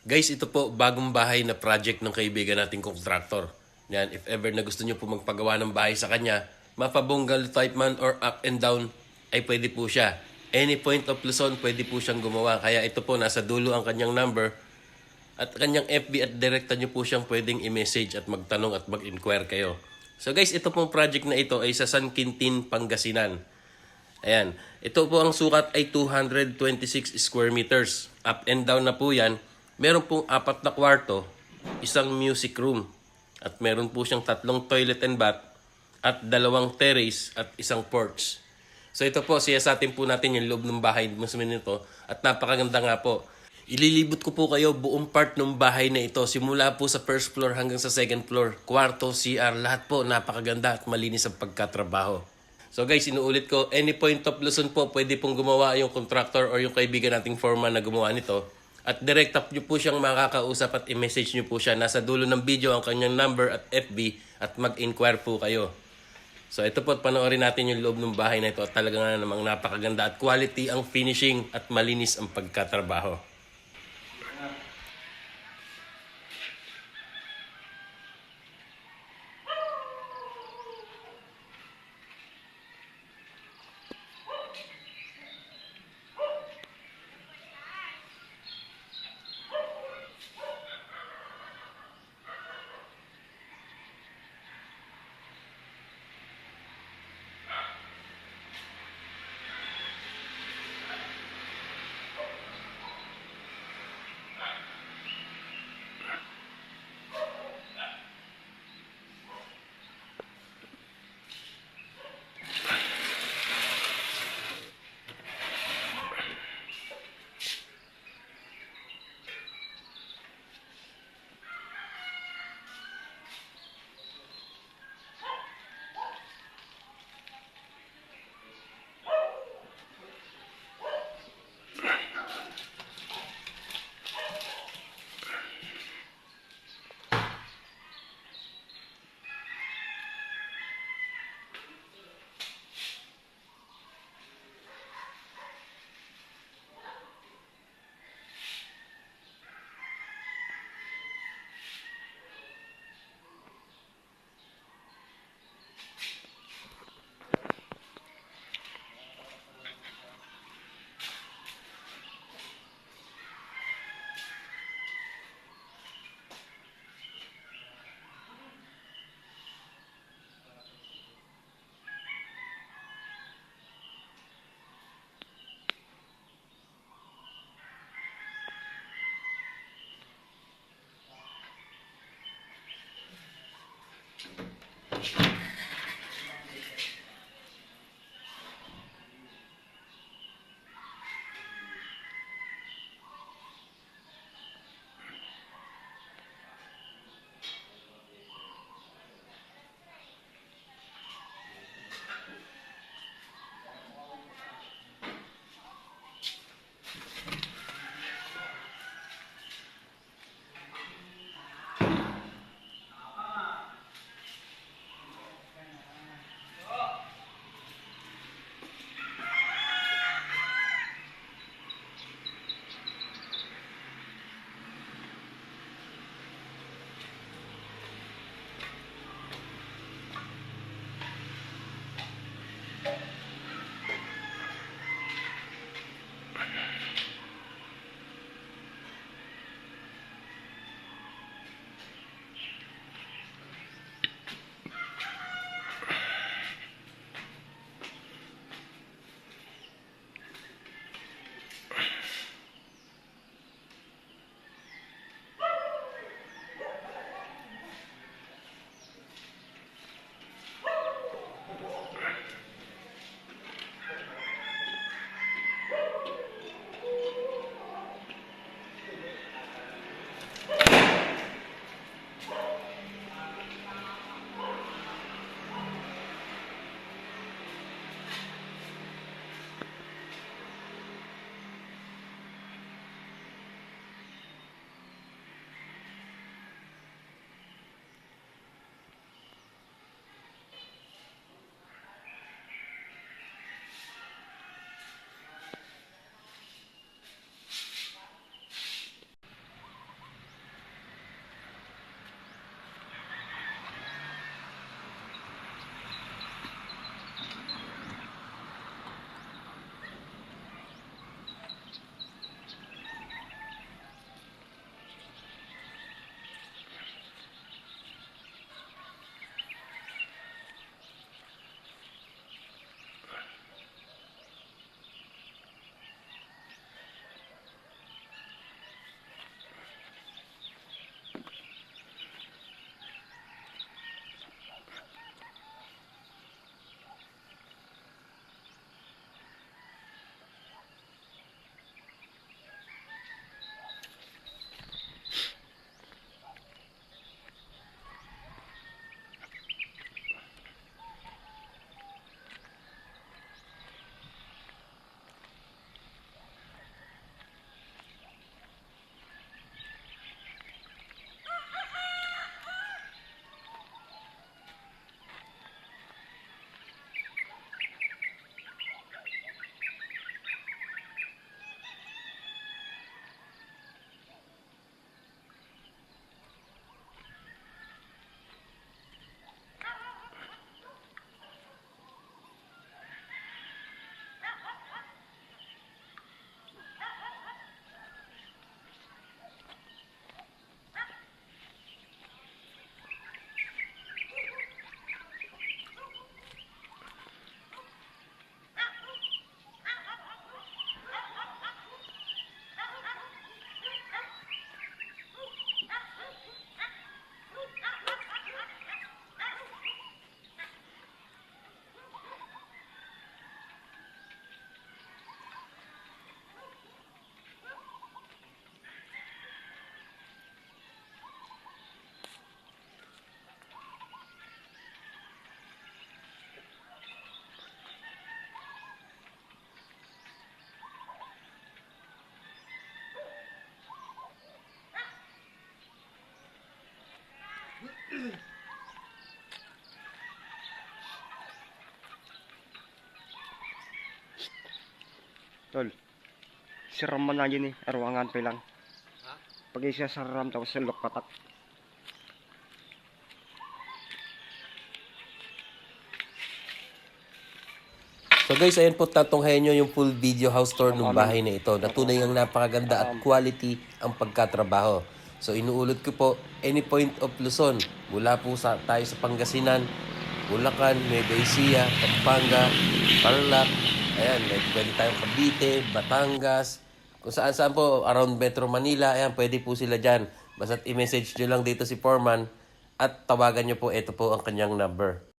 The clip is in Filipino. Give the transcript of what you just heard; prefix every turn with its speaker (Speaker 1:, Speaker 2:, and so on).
Speaker 1: Guys, ito po bagong bahay na project ng kaibigan nating contractor. Yan, if ever na gusto nyo po magpagawa ng bahay sa kanya, mapabunggal type man or up and down, ay pwede po siya. Any point of Luzon, pwede po siyang gumawa. Kaya ito po, nasa dulo ang kanyang number. At kanyang FB at direkta nyo po siyang pwedeng i-message at magtanong at mag-inquire kayo. So guys, ito pong project na ito ay sa San Quintin, Pangasinan. Ayan. Ito po ang sukat ay 226 square meters. Up and down na po yan. Meron pong apat na kwarto, isang music room, at meron po siyang tatlong toilet and bath, at dalawang terrace at isang porch. So ito po, siyasatin po natin yung loob ng bahay mismo nito at napakaganda nga po. Ililibot ko po kayo buong part ng bahay na ito simula po sa first floor hanggang sa second floor. Kwarto, CR, lahat po napakaganda at malinis ang pagkatrabaho. So guys, inuulit ko, any point of Luzon po, pwede pong gumawa yung contractor or yung kaibigan nating foreman na gumawa nito. At direct up nyo po siyang makakausap at i-message nyo po siya. Nasa dulo ng video ang kanyang number at FB at mag-inquire po kayo. So ito po, panoorin natin yung loob ng bahay na ito at talaga nga namang napakaganda at quality ang finishing at malinis ang pagkatrabaho.
Speaker 2: Siram man na yun eh. Arwangan pa lang. Pag isa sa ram tapos sa patak.
Speaker 1: So guys, ayan po tatunghayan nyo yung full video house tour ng bahay na ito. Natunay ang napakaganda at quality ang pagkatrabaho. So inuulit ko po, any point of Luzon, mula po sa tayo sa Pangasinan, Bulacan, Nueva Ecija, Pampanga, Tarlac, ayan, may pwede tayong Cavite, Batangas, kung saan saan po, around Metro Manila, ayan, pwede po sila dyan. Basta i-message nyo lang dito si Foreman at tawagan nyo po, ito po ang kanyang number.